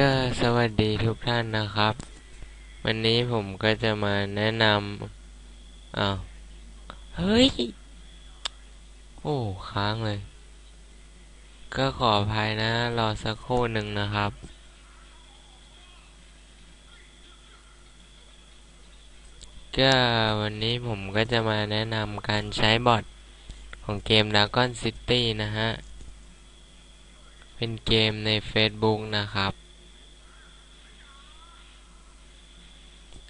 ก็สวัสดีทุกท่านนะครับ วันนี้ผมก็จะมาแนะนำอ้าวเฮ้ย โอ้ค้างเลย ก็ขออภัยนะ รอสักครู่หนึ่งนะครับ ก็วันนี้ผมก็จะมาแนะนำการใช้บอทของเกม Dragon City นะฮะ เป็นเกมใน Facebook นะครับ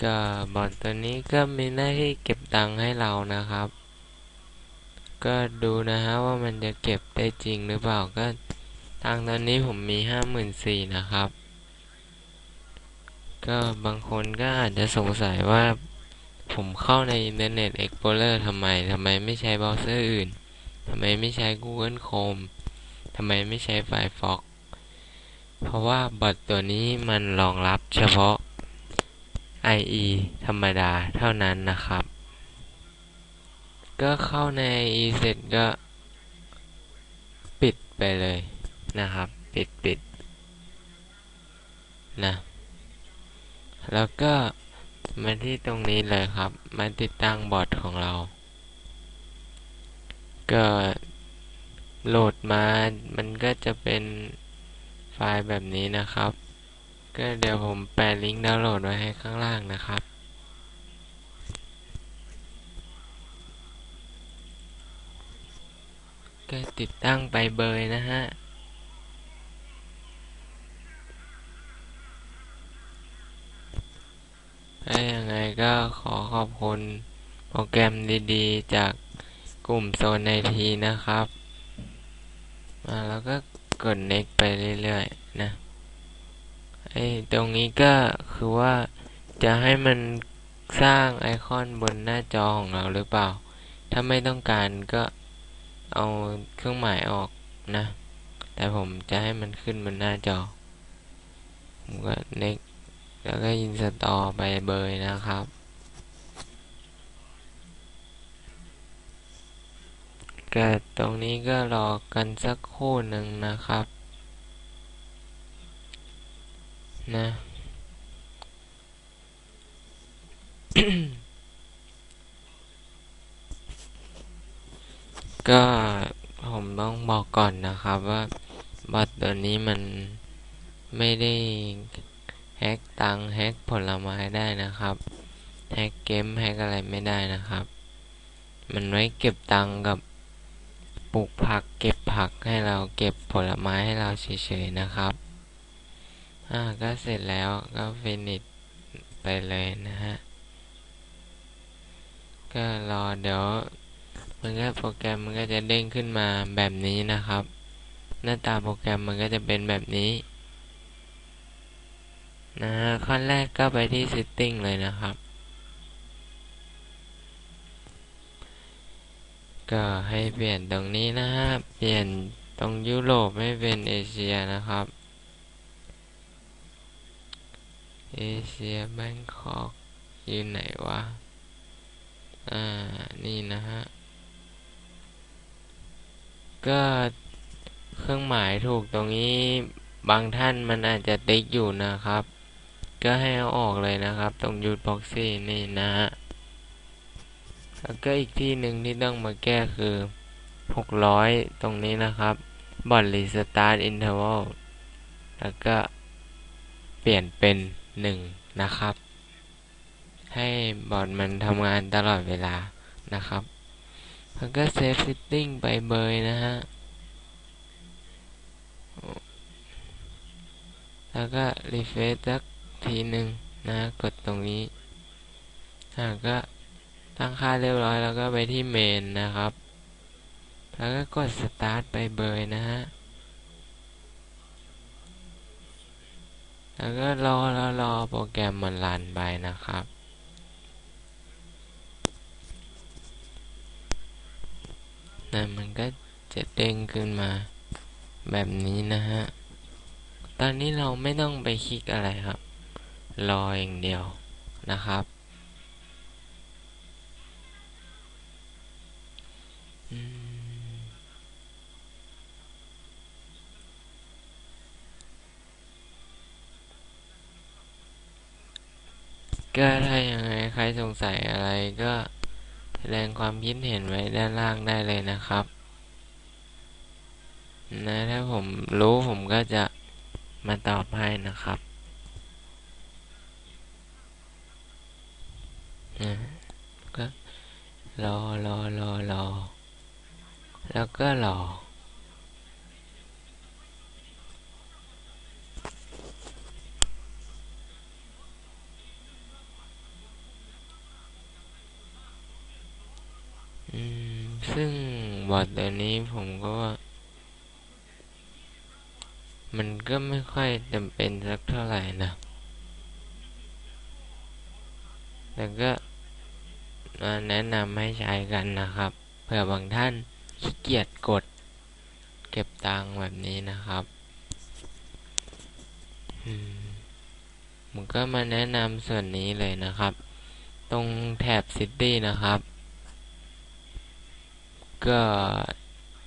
ก็บอทตัวนี้ก็มีหน้าที่เก็บตังค์ให้เรานะครับ ก็ดูนะฮะว่ามันจะเก็บได้จริงหรือเปล่าก็ตังค์ตอนนี้ผมมีห้าหมื่นสี่นะครับ ก็บางคนก็อาจจะสงสัยว่าผมเข้าใน Internet Explorer ทำไมทำไมไม่ใช้เบราว์เซอร์อื่นทำไมไม่ใช้ Google Chrome ทำไมไม่ใช้ Firefox เพราะว่าบอทตัวนี้มันรองรับเฉพาะ IE ธรรมดาเท่านั้นนะครับ ก็เข้าใน IE เสร็จก็ปิดไปเลยนะครับ ปิดปิดนะ แล้วก็มาที่ตรงนี้เลยครับ มาติดตั้งบอทของเรา ก็โหลดมา มันก็จะเป็นไฟล์แบบนี้นะครับ ก็เดี๋ยวผมแปะลิงก์ดาวน์โหลดไว้ให้ข้างล่างนะครับ ก็ติดตั้งไปเบยนะฮะถ้ายังไงก็ขอขอบคุณโปรแกรมดีๆ จากกลุ่มโซนไอทีนะครับ มาแล้วก็กด next ไปเรื่อยๆ นะ ไอ้ตรงนี้ก็คือว่าจะให้มันสร้างไอคอนบนหน้าจอของเราหรือเปล่า ถ้าไม่ต้องการก็เอาเครื่องหมายออกนะ แต่ผมจะให้มันขึ้นบนหน้าจอ ผมก็ next แล้วก็อินสตอไปเบยนะครับ ก็ตรงนี้ก็รอกันสักครู่หนึ่งนะครับ นะก็ผมต้องบอกก่อนนะครับว่าบัตรตัวนี้มันไม่ได้แฮกตังแฮกผลไม้ได้นะครับแฮกเกมแฮกอะไรไม่ได้นะครับ มันไว้เก็บตังกับปลูกผักเก็บผักให้เราเก็บผลไม้ให้เราเฉยๆนะครับ อ่าก็เสร็จแล้วก็ฟินิชไปเลยนะฮะ ก็รอเดี๋ยวมันก็โปรแกรมมันก็จะเด้งขึ้นมาแบบนี้นะครับ หน้าตาโปรแกรมมันก็จะเป็นแบบนี้นะฮะขั้นแรกก็ไปที่ setting เลยนะครับ ก็ให้เปลี่ยนตรงนี้นะฮะ เปลี่ยนตรงยุโรปให้เป็นเอเชียนะครับ เอเชียแบงคอกอยู่ไหนวะ อ่า นี่นะฮะ ก็เครื่องหมายถูกตรงนี้บางท่านมันอาจจะติ๊กอยู่นะครับ ก็ให้เอาออกเลยนะครับ ตรงยูทบ็อกซี่นี่นะฮะ แล้วก็อีกที่หนึ่งที่ต้องมาแก้คือ 600 ตรงนี้นะครับบอทรีสตาร์ทอินเทอร์วัลแล้วก็เปลี่ยนเป็น 1 นะครับ ให้บอทมันทำงานตลอดเวลานะครับแล้วก็เซฟซิตติ้งไปเบยนะฮะ แล้วก็รีเฟรชสักทีหนึ่งนะกดตรงนี้อ่าก็ตั้งค่าเรียบร้อยแล้วก็ไปที่เมนนะครับ แล้วก็กดสตาร์ทไปเบยนะฮะ แล้วก็รอรอรอโปรแกรมมันรันไปนะครับ นะมันก็จะเด้งขึ้นมาแบบนี้นะฮะ ตอนนี้เราไม่ต้องไปคลิกอะไรครับ รออย่างเดียวนะครับ ก็ถ้ายังไงใครสงสัยอะไรก็แสดงความคิดเห็นไว้ด้านล่างได้เลยนะครับ นะถ้าผมรู้ผมก็จะมาตอบให้นะครับนะก็รอรอรอรอแล้วก็รอม ซึ่ งบอทตัวนี้ผมก็ว่า มันก็ไม่ค่อยจำเป็นสักเท่าไหร่นะ แต่ก็แนะนำให้ใช้กันนะครับเผื่อบางท่านขี้เกียจกด เก็บตังค์แบบนี้นะครับผมก็มาแนะนำส่วนนี้เลยนะครับ ตรงแถบ City นะครับ ก็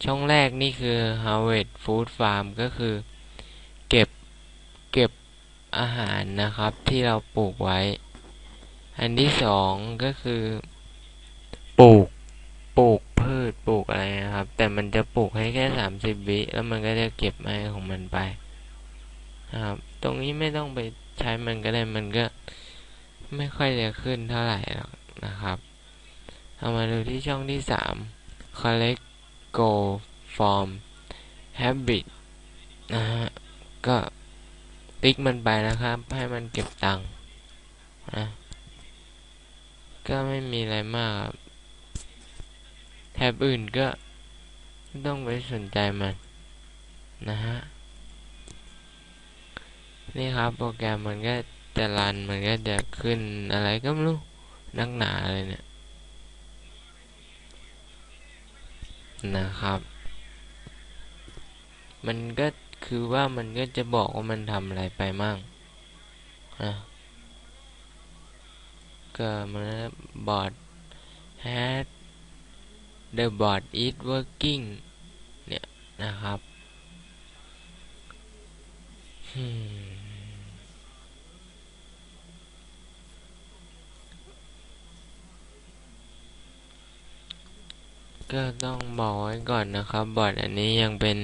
ช่องแรกนี่คือ Harvest Food Farm ก็คือเก็บเก็บอาหารนะครับที่เราปลูกไว้ อันที่สองก็คือ ปลูกปลูกพืชปลูกอะไรนะครับ แต่มันจะปลูกให้แค่สามสิบวิแล้วมันก็จะเก็บไม้ของมันไปนะครับ ตรงนี้ไม่ต้องไปใช้มันก็ได้มันก็ไม่ค่อยจะขึ้นเท่าไหร่หรอกนะครับ เอามาดูที่ช่องที่สาม collect go form habit นะฮะ ก็ติ๊กมันไปนะครับ ให้มันเก็บตังค์นะก็ไม่มีอะไรมากครับแทบอื่นก็ไม่ต้องไปสนใจมัน นะฮะ นี่ครับโปรแกรมมันก็จะรันมันก็จะขึ้นอะไรก็ไม่รู้ นักหนาเลยเนี่ย นะครับ มันก็คือว่ามันก็จะบอกว่ามันทำอะไรไปมั่งนะก็มันบอร์ด had the board is working เนี่ยนะครับ ก็ต้องบอกไว้ก่อนนะครับ บอร์ดอันนี้ยังเป็น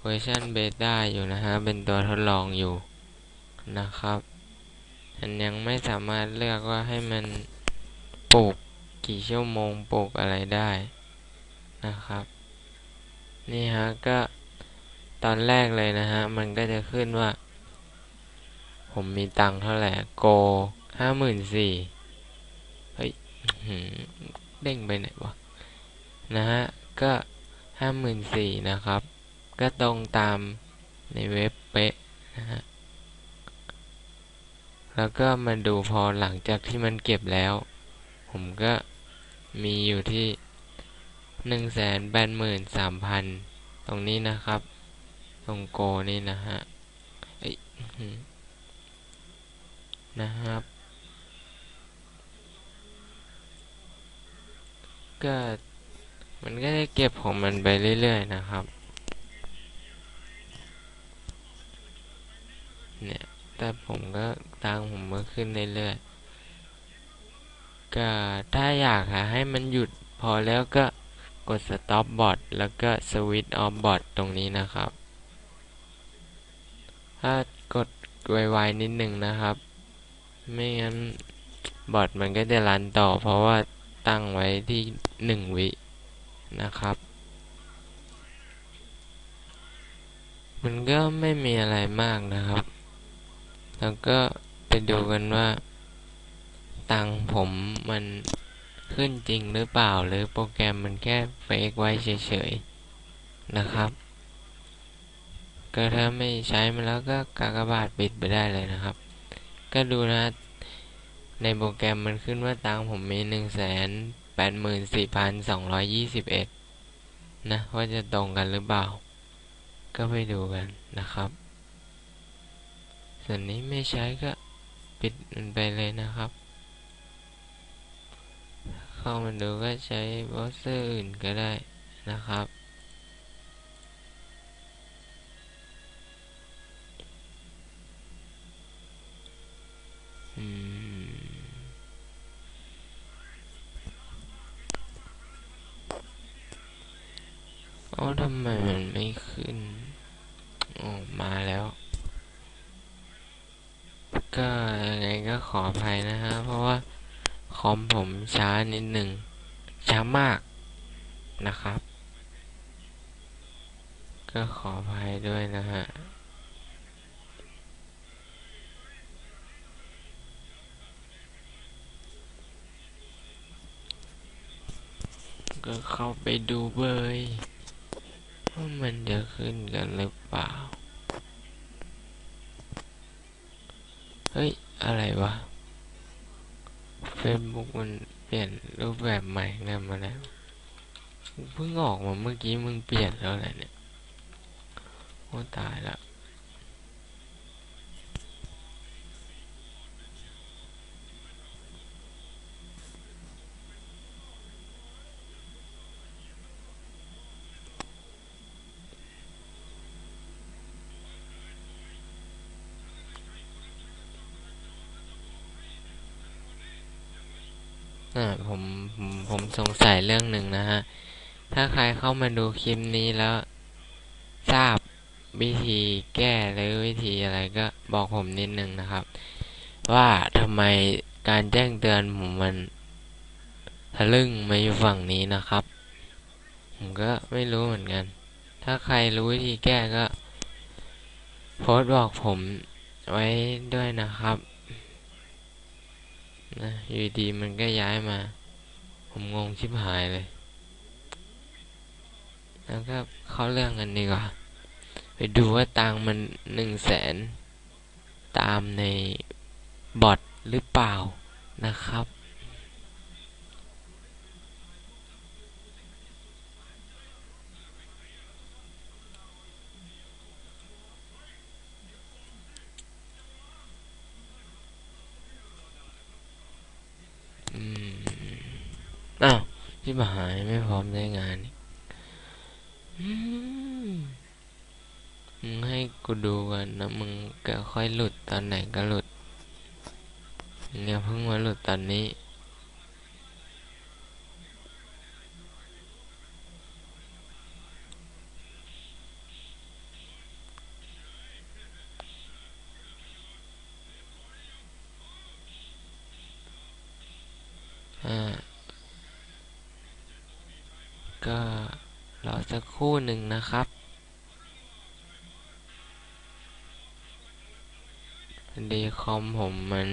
เวอร์ชันเบต้าอยู่นะฮะ เป็นตัวทดลองอยู่นะครับอันยังไม่สามารถเลือกว่าให้มันปลูกกี่ชั่วโมงปลูกอะไรได้นะครับ นี่ฮะก็ตอนแรกเลยนะฮะ มันก็จะขึ้นว่า ผมมีตังค์เท่าไหร่โกห้าหมื่นสี่เฮ้ยเด้งไปไหนวะ นะฮะ ก็ห้าหมื่นสี่นะครับ ก็ตรงตามในเว็บเป๊ะนะฮะ แล้วก็มาดูพอหลังจากที่มันเก็บแล้ว ผมก็มีอยู่ที่หนึ่งแสนแปดหมื่นสามพันตรงนี้นะครับ ตรงโกนี่นะฮะนะครับ ก็ มันก็จะเก็บของมันไปเรื่อยๆนะครับ เนี่ย แต่ผมก็ตังผมก็ขึ้นเรื่อยๆ ก็ถ้าอยากให้มันหยุดพอแล้วก็กด stop bot แล้วก็ switch off bot ตรงนี้นะครับ ถ้ากดไวๆนิดหนึ่งนะครับ ไม่งั้นบอทมันก็จะรันต่อเพราะว่าตั้งไว้ที่หนึ่งวิ นะครับ มันก็ไม่มีอะไรมากนะครับ แล้วก็ไปดูกันว่า ตังผมมันขึ้นจริงหรือเปล่า หรือโปรแกรมมันแค่เฟกไว้เฉยๆ นะครับ ก็ถ้าไม่ใช้มันแล้วก็กากบาทปิดไปได้เลยนะครับ ก็ดูนะในโปรแกรมมันขึ้นว่าตังผมมีหนึ่งแสน ดหมื่นสี่พันสองร้อยยี่สิบเอ็ดนะ ว่าจะตรงกันหรือเปล่า ก็ไปดูกันนะครับ ส่วนนี้ไม่ใช้ก็ปิดมันไปเลยนะครับ เข้ามาดูก็ใช้เบราว์เซอร์อื่นก็ได้นะครับอืม อ้ทำไมมันไม่ขึ้นโอ้มาแล้ว ก็ยังไงก็ขออภัยนะฮะ เพราะว่าคอมผม ช้านิดหนึ่ง ช้ามากนะครับ ก็ขออภัยด้วยนะฮะก็เข้าไปดูเบยว่ามันจะขึ้นกันหรือเปล่า เฮ้ย อะไรวะ Facebook มัน ปลี่ยนรูปแบบใหม่แล้วมาแล้วเพิ่งออกมาเมื่อกี้มึงเปลี่ยนแล้วอะไรเนี่ย โอ้ตายละอ่าผมผมผม สงสัยเรื่องหนึ่งนะฮะ ถ้าใครเข้ามาดูคลิปนี้แล้ว ทราบวิธีแก้หรือวิธีอะไรก็บอกผมนิดนึงนะครับ ว่าทำไมการแจ้งเตือนผมมันทะลึ่งมาอยู่ฝั่งนี้นะครับ ผมก็ไม่รู้เหมือนกัน ถ้าใครรู้วิธีแก้ก็ โพสต์บอกผมไว้ด้วยนะครับนะอยู่ดีมันก็ย้ายมา ผมงงชิบหายเลย แล้วก็เข้าเรื่องกันดีกว่า ไปดูว่าตังมันหนึ่งแสนตามในบอทหรือเปล่านะครับ อืม อ้าวที่มาหายไม่พร้อมได้งานนี่มมึงให้กูดูกันนะมึงก็ค่อยหลุดตอนไหนก็หลุดเนี่ยเพิ่งมาหลุดตอนนี้ อ่า ก็รอสักครู่หนึ่งนะครับ ดีคอมผมมัน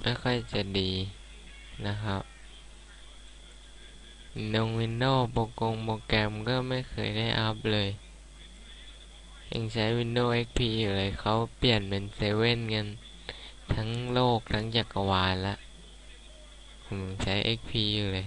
ไม่ค่อยจะดีนะครับนงวินโดว์โปรกงโปรแกรมก็ไม่เคยได้อัพเลย ยังใช้ Windows XP อยู่เลยเขาเปลี่ยนเป็นเซเว่นกันทั้งโลกทั้งจักรวาลละผมใช้ XP อยู่เลย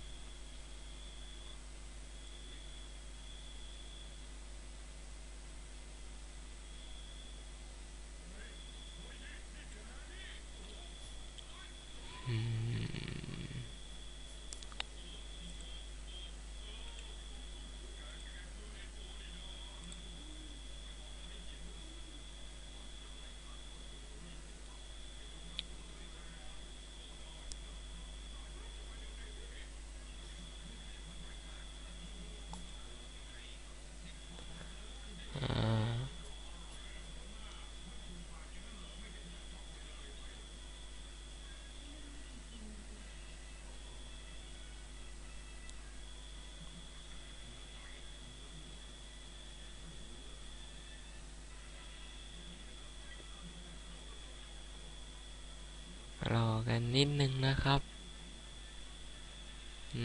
กันนิดนึงนะครับ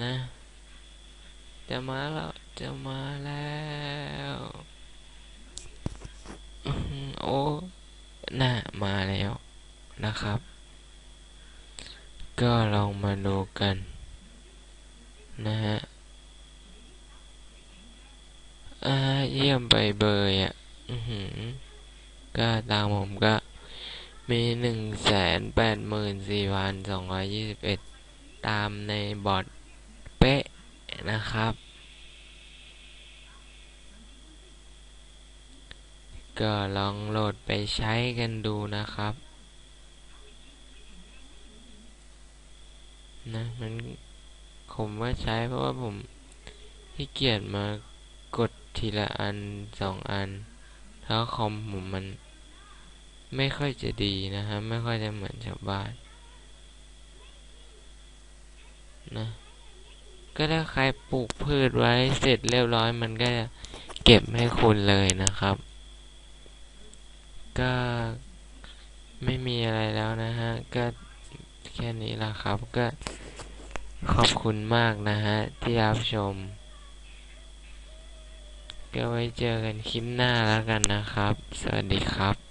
นะ จะมาแล้วจะมาแล้วอื้อหือโอ้น่ามาแล้วนะครับ ก็ลองมาดูกัน นะฮะอ่าเยี่ยมไปเบยอะอือหือก็ตามผมก็ มีหนึ่งแสนแปดหมื่นสี่พันสองร้อยยี่สิบเอ็ดตามในบอทเป๊ะนะครับ ก็ลองโหลดไปใช้กันดูนะครับ นะมันผมว่าใช้เพราะว่าผมขี้เกียจมากดทีละอันสองอัน แล้วคอมผมมัน ไม่ค่อยจะดีนะฮะไม่ค่อยจะเหมือนชาวบ้านนะก็ถ้าใครปลูกพืชไว้เสร็จเรียบร้อยมันก็จะเก็บให้คุณเลยนะครับ ก็ไม่มีอะไรแล้วนะฮะ ก็แค่นี้ละครับ ก็ขอบคุณมากนะฮะ ที่รับชม ก็ไว้เจอกันคลิปหน้าแล้วกันนะครับ สวัสดีครับ